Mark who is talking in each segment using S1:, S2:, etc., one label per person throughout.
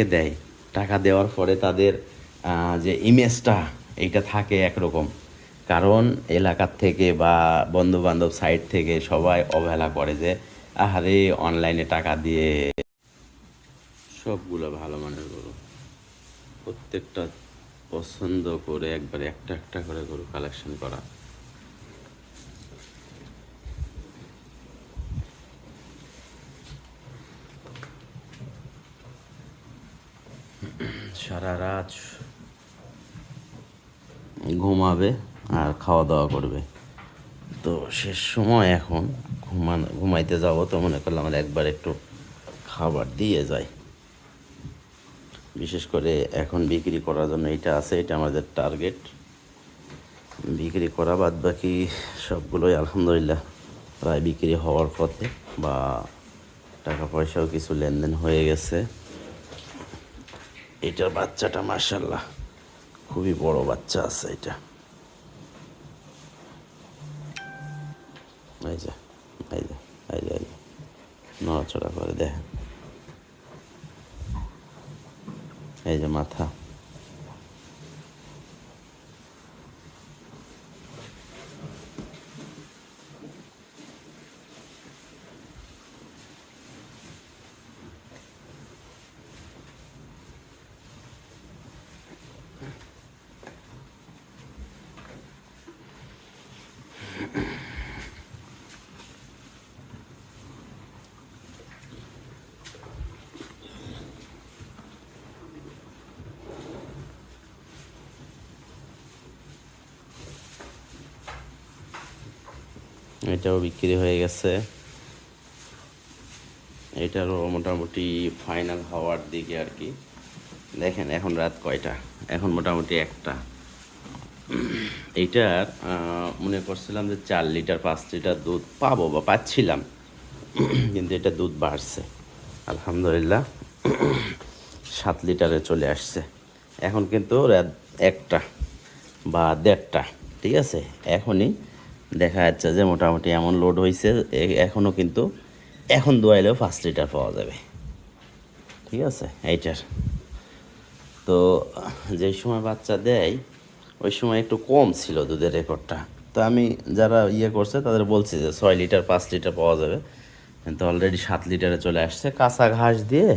S1: থেকে দেয়। টাকা দেওয়ার পরে তাদের যে ইমেজটা, এইটা থাকে একরকম। কারণ এলাকার থেকে বা বন্ধু বান্ধব সাইড থেকে সবাই অবহেলা করে যে, আহারে অনলাইনে টাকা দিয়ে সবগুলো ভালো মানের গরু। প্রত্যেকটা পছন্দ করে একবারে একটা একটা করে গরু কালেকশন করা। সারা রাত ঘুমাবে আর খাওয়া দাওয়া করবে। তো শেষ সময় এখন ঘুমান ঘুমাইতে যাব তো মনে করলাম আমার একবার একটু খাবার দিয়ে যায় বিশেষ করে এখন বিক্রি করার জন্য এটা আছে, এটা আমাদের টার্গেট বিক্রি করা বাদ বাকি সবগুলোই আলহামদুলিল্লাহ প্রায় বিক্রি হওয়ার পথে বা টাকা পয়সাও কিছু লেনদেন হয়ে গেছে। এটার বাচ্চাটা মার্শাল্লাহ খুবই বড় বাচ্চা আছে এটা। এই যে এই যে এই যে। নড়াচড়া করে, দেখেন। এই যে মাথা। এটাও বিক্রি হয়ে গেছে। এটারও মোটামুটি ফাইনাল হওয়ার দিকে আর কি। দেখেন, এখন রাত কয়টা? এখন মোটামুটি একটা। এইটার মনে করছিলাম যে চার লিটার, পাঁচ লিটার দুধ পাবো বা পাচ্ছিলাম। কিন্তু এটা দুধ বাড়ছে। আলহামদুলিল্লাহ, সাত লিটারে চলে আসছে। এখন কিন্তু রাত একটা বা দেড়টা, ঠিক আছে? এখনই দেখা যাচ্ছে যে মোটামুটি এমন লোড হয়েছে এখনও কিন্তু, এখন দোয়াইলেও পাঁচ লিটার পাওয়া যাবে। ঠিক আছে? এইটার। তো, যে সময় বাচ্চা দেয়, ওই সময় একটু কম ছিল দুধের রেকর্ডটা। তো আমি যারা ইয়ে করছে, তাদের বলছি যে ছয় লিটার পাঁচ লিটার পাওয়া যাবে। কিন্তু অলরেডি সাত লিটারে চলে আসছে। কাঁচা ঘাস দিয়ে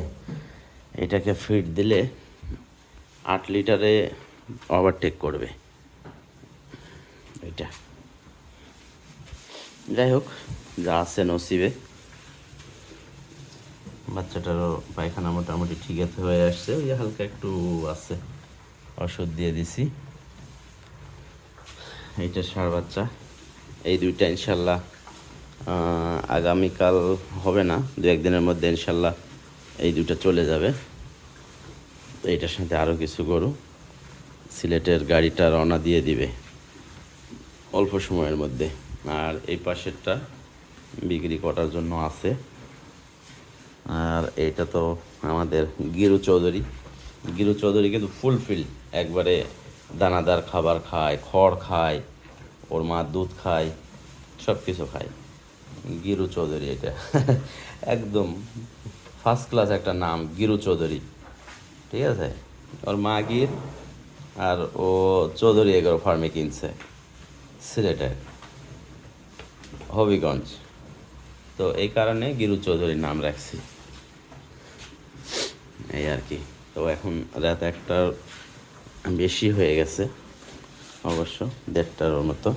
S1: এটাকে ফিড দিলে আট লিটারে ওভারটেক করবে। এটা যাই হোক যা আছে নসিবে। বাচ্চাটারও পায়খানা মোটামুটি ঠিক আছে হয়ে আসছে, ওই হালকা একটু আছে, ওষুধ দিয়ে দিছি। এইটা সার বাচ্চা। এই দুইটা ইনশাল্লাহ আগামীকাল হবে না, দু একদিনের মধ্যে ইনশাল্লাহ এই দুটো চলে যাবে। তো এইটার সাথে আরও কিছু গরু, সিলেটের গাড়িটা রওনা দিয়ে দিবে, অল্প সময়ের মধ্যে। আর এই পাশেরটা বিক্রি করার জন্য আছে। আর এটা তো আমাদের গিরু চৌধুরী। গিরু চৌধুরী কিন্তু ফুলফিল একবারে দানাদার খাবার খায়, খড় খায়, ওর মা দুধ খায় সব কিছু খায়। গিরু চৌধুরী এটা। একদম ফার্স্ট ক্লাস একটা নাম, গিরু চৌধুরী। ঠিক আছে? ওর মা গির আর ও চৌধুরী এগারো ফার্মে কিনছে। সিলেটে। হবিগঞ্জ। তো এই কারণে গিরু চৌধুরীর নাম রাখছি। এই আর কি। তো এখন রাত একটার বেশি হয়ে গেছে, অবশ্য দেড়টার মতো।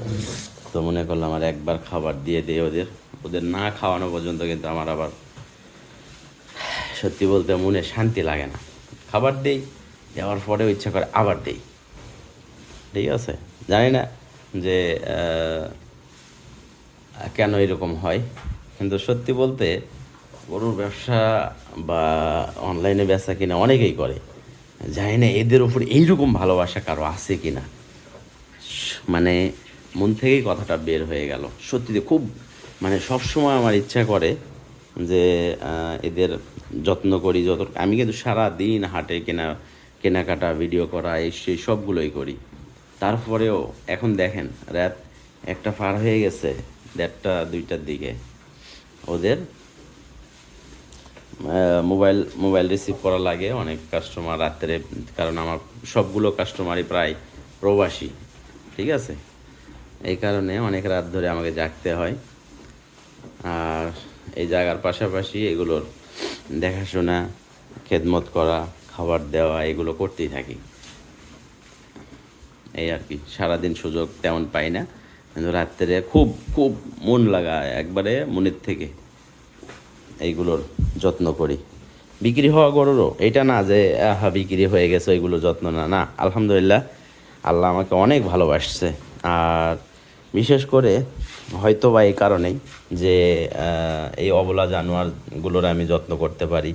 S1: তো মনে করলাম আর একবার খাবার দিয়ে দিই ওদের। ওদের না খাওয়ানো পর্যন্ত কিন্তু আমার আবার সত্যি বলতে মনে শান্তি লাগে না। খাবার দেই, দেওয়ার পরেও ইচ্ছা করে আবার দেই। ঠিক আছে? জানি না যে কেন এরকম হয়? কিন্তু সত্যি বলতে গরুর ব্যবসা বা অনলাইনে ব্যবসা কিনা অনেকেই করে। জানি না এদের উপর এইরকম ভালোবাসা কারও আছে কি না মানে মন থেকেই কথাটা বের হয়ে গেল। সত্যি খুব মানে সবসময় আমার ইচ্ছা করে যে এদের যত্ন করি, যত আমি কিন্তু সারা দিন হাটে কেনা, কেনাকাটা ভিডিও করা, এই সেই সবগুলোই করি। তারপরেও এখন দেখেন, রাত একটা পার হয়ে গেছে দেড়টা, দুইটার দিকে। ওদের মোবাইল মোবাইল রিসিভ করা লাগে অনেক কাস্টমার রাত্রে, কারণ আমার সবগুলো কাস্টমারই প্রায় প্রবাসী, ঠিক আছে? এই কারণে অনেক রাত ধরে আমাকে জাগতে হয়। আর এই জায়গার পাশাপাশি এগুলোর দেখাশোনা, খেদমত করা, খাবার দেওয়া, এগুলো করতেই থাকি। এই আর কি, সারাদিন সুযোগ তেমন পাই না। কিন্তু রাত্রে খুব খুব মন লাগা একবারে মনের থেকে এইগুলোর যত্ন করি। বিক্রি হওয়া গরুরও। এটা না যে, আহা, বিক্রি হয়ে গেছে, ওইগুলো যত্ন না। না, আলহামদুলিল্লাহ, আল্লাহ আমাকে অনেক ভালোবাসছে। আর বিশেষ করে হয়তো বা এই কারণেই যে এই অবলা জানোয়ারগুলোর আমি যত্ন করতে পারি।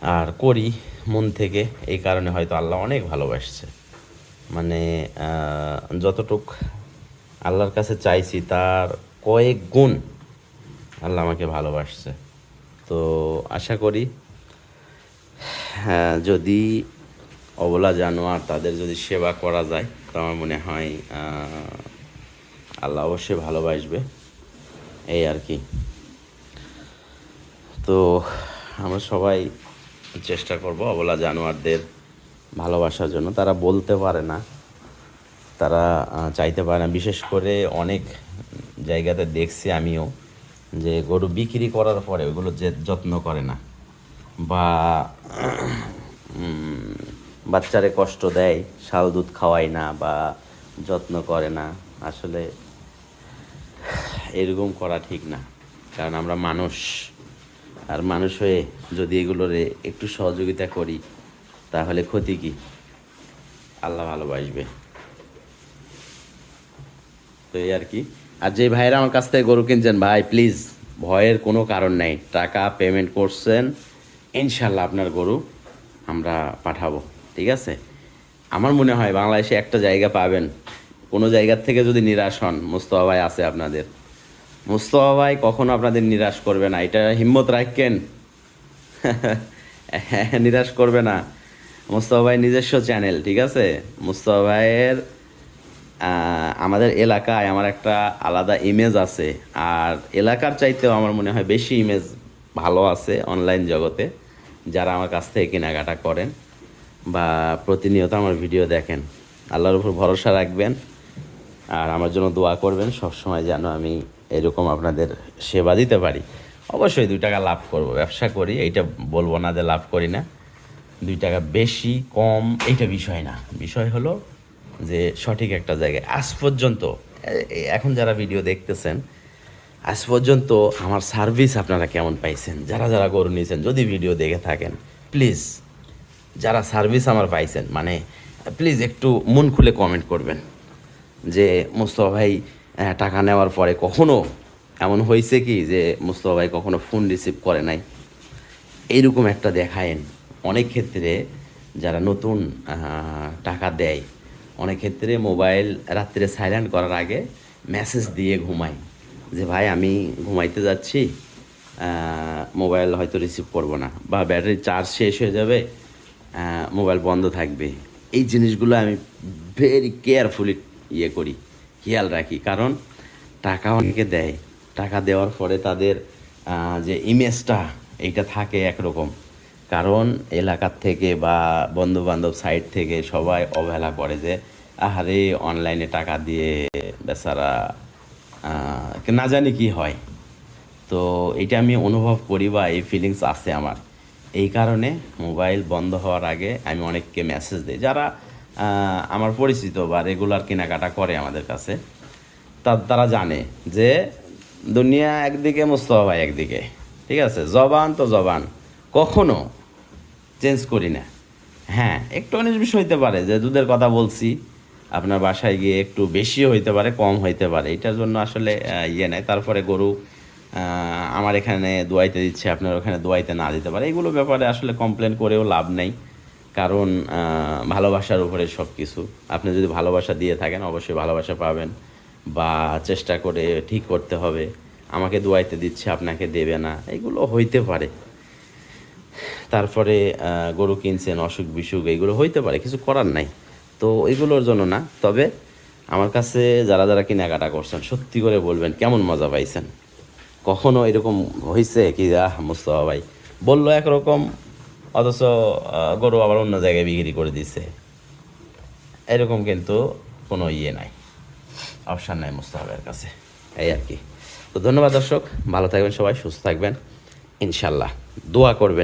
S1: আর করি মন থেকে, এই কারণে হয়তো আল্লাহ অনেক ভালোবাসছে। মানে যতটুক আল্লাহর কাছে চাইছি তার কয়েক গুণ আল্লাহ আমাকে ভালোবাসছে। তো আশা করি হ্যাঁ যদি অবলা জানোয়ার তাদের যদি সেবা করা যায়, তো আমার মনে হয় আল্লাহ অবশ্যই ভালোবাসবে। এই আর কি। তো আমরা সবাই চেষ্টা করব অবলা জানোয়ারদের ভালোবাসার জন্য। তারা বলতে পারে না। তারা চাইতে পারে না। বিশেষ করে অনেক জায়গাতে দেখছি আমিও যে গরু বিক্রি করার পরে ওগুলো যে যত্ন করে না বা বাচ্চারে কষ্ট দেয়, শাল দুধ খাওয়ায় না বা যত্ন করে না, আসলে এরকম করা ঠিক না। কারণ আমরা মানুষ, আর মানুষ হয়ে যদি এগুলোরে একটু সহযোগিতা করি, তাহলে ক্ষতি কি? আল্লাহ ভালোবাসবে। তো এই আর কি। আর যে ভাইরা আমার কাছ থেকে গরু কিনছেন, ভাই প্লিজ ভয়ের কোনো কারণ নেই। টাকা পেমেন্ট করছেন, ইনশাল্লাহ আপনার গরু আমরা পাঠাবো, ঠিক আছে? আমার মনে হয় বাংলাদেশে একটা জায়গা পাবেন। কোনো জায়গার থেকে যদি নিরাশ হন, মুস্তফা ভাই আছে আপনাদের। মুস্তফা ভাই কখনো আপনাদের নিরাশ করবে না। এটা হিম্মত রাখেন। নিরাশ করবে না। মুস্তফা ভাই নিজস্ব চ্যানেল ঠিক আছে? মুস্তফা ভাইয়ের আমাদের এলাকায় আমার একটা আলাদা ইমেজ আছে। আর এলাকার চাইতেও আমার মনে হয় বেশি ইমেজ ভালো আছে অনলাইন জগতে, যারা আমার কাছ থেকে কেনাকাটা করেন বা প্রতিনিয়ত আমার ভিডিও দেখেন। আল্লাহর উপর ভরসা রাখবেন আর আমার জন্য দোয়া করবেন সব সময় যেন আমি এরকম আপনাদের সেবা দিতে পারি। অবশ্যই দুই টাকা লাভ করব, ব্যবসা করি, এইটা বলব না যে লাভ করি না। দুই টাকা বেশি, কম, এইটা বিষয় না। বিষয় হলো যে সঠিক একটা জায়গায়। আজ পর্যন্ত এখন যারা ভিডিও দেখতেছেন, আজ পর্যন্ত আমার সার্ভিস আপনারা কেমন পাইছেন? যারা যারা গরু নিয়েছেন, যদি ভিডিও দেখে থাকেন প্লিজ যারা সার্ভিস আমার পাইছেন মানে প্লিজ একটু মন খুলে কমেন্ট করবেন যে, মুস্তফা ভাই টাকা নেওয়ার পরে কখনো এমন হয়েছে কি যে, মুস্তফা ভাই কখনো ফোন রিসিভ করে নাই? এইরকম একটা দেখায়েন। অনেক ক্ষেত্রে যারা নতুন টাকা দেয় অনেক ক্ষেত্রে মোবাইল রাত্রে সাইলেন্ট করার আগে মেসেজ দিয়ে ঘুমাই। যে ভাই, আমি ঘুমাইতে যাচ্ছি মোবাইল হয়তো রিসিভ করব না বা ব্যাটারি চার্জ শেষ হয়ে যাবে মোবাইল বন্ধ থাকবে। এই জিনিসগুলো আমি ভেরি কেয়ারফুলি ইয়ে করি, খেয়াল রাখি। কারণ টাকা অনেকে দেয়। টাকা দেওয়ার পরে তাদের যে ইমেজটা এইটা থাকে একরকম। কারণ এলাকার থেকে বা বন্ধু বান্ধব সাইড থেকে সবাই অবহেলা করে যে, আহারে অনলাইনে টাকা দিয়ে বেচারা না জানি কি হয়। তো এটা আমি অনুভব করি বা এই ফিলিংস আছে আমার। এই কারণে মোবাইল বন্ধ হওয়ার আগে আমি অনেককে মেসেজ দিই। যারা আমার পরিচিত বা রেগুলার কেনাকাটা করে আমাদের কাছে, তা, তারা জানে যে, দুনিয়া একদিকে, মুস্তফা ভাই একদিকে। ঠিক আছে? জবান তো জবান। কখনো চেঞ্জ করি না। হ্যাঁ একটু বিশ হইতে পারে, যে দুধের কথা বলছি, আপনার বাসায় গিয়ে একটু বেশি হইতে পারে, কম হইতে পারে। এটার জন্য আসলে ইয়ে নাই। তারপরে গরু আমার এখানে দোয়াইতে দিচ্ছে, আপনার ওখানে দোয়াইতে না দিতে পারে। এগুলো ব্যাপারে আসলে কমপ্লেন করেও লাভ নেই। কারণ ভালোবাসার উপরে সব কিছু আপনি যদি ভালোবাসা দিয়ে থাকেন, অবশ্যই ভালোবাসা পাবেন। বা চেষ্টা করে ঠিক করতে হবে। আমাকে দোয়াইতে দিচ্ছে, আপনাকে দেবে না। এগুলো হইতে পারে। তারপরে গরু কিনছেন, অসুখ বিসুখ এগুলো হইতে পারে, কিছু করার নাই। তো এগুলোর জন্য না, তবে আমার কাছে যারা যারা কেনাকাটা করছেন, সত্যি করে বলবেন, কেমন মজা পাইছেন? কখনো এরকম হয়েছে কি, আহ, মুস্তফা ভাই? বলল একরকম, অথচ গরু আবার অন্য জায়গায় বিক্রি করে দিছে। এরকম কিন্তু কোনো ইয়ে নাই, অপশান নাই মুস্তাহাবের কাছে, এই আর কি। তো ধন্যবাদ দর্শক, ভালো থাকবেন সবাই, সুস্থ থাকবেন, ইনশাল্লাহ। দোয়া করবেন।